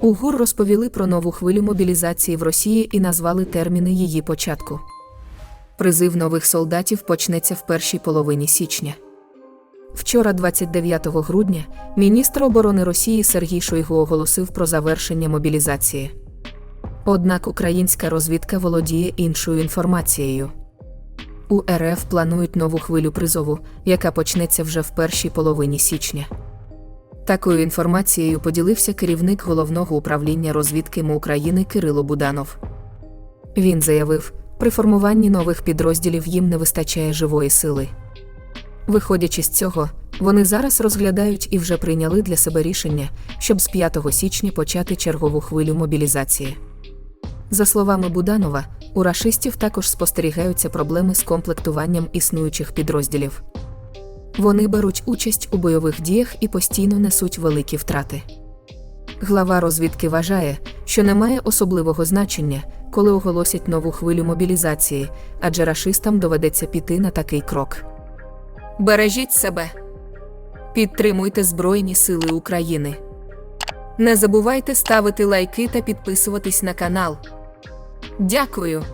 У ГУР розповіли про нову хвилю мобілізації в Росії і назвали терміни її початку. Призив нових солдатів почнеться в першій половині січня. Вчора, 29 грудня, міністр оборони Росії Сергій Шойгу оголосив про завершення мобілізації. Однак українська розвідка володіє іншою інформацією. У РФ планують нову хвилю призову, яка почнеться вже в першій половині січня. Такою інформацією поділився керівник головного управління розвідки МО України Кирило Буданов. Він заявив, при формуванні нових підрозділів їм не вистачає живої сили. Виходячи з цього, вони зараз розглядають і вже прийняли для себе рішення, щоб з 5 січня почати чергову хвилю мобілізації. За словами Буданова, у рашистів також спостерігаються проблеми з комплектуванням існуючих підрозділів. Вони беруть участь у бойових діях і постійно несуть великі втрати. Глава розвідки вважає, що немає особливого значення, коли оголосять нову хвилю мобілізації, адже рашистам доведеться піти на такий крок. Бережіть себе. Підтримуйте Збройні Сили України. Не забувайте ставити лайки та підписуватись на канал. Дякую.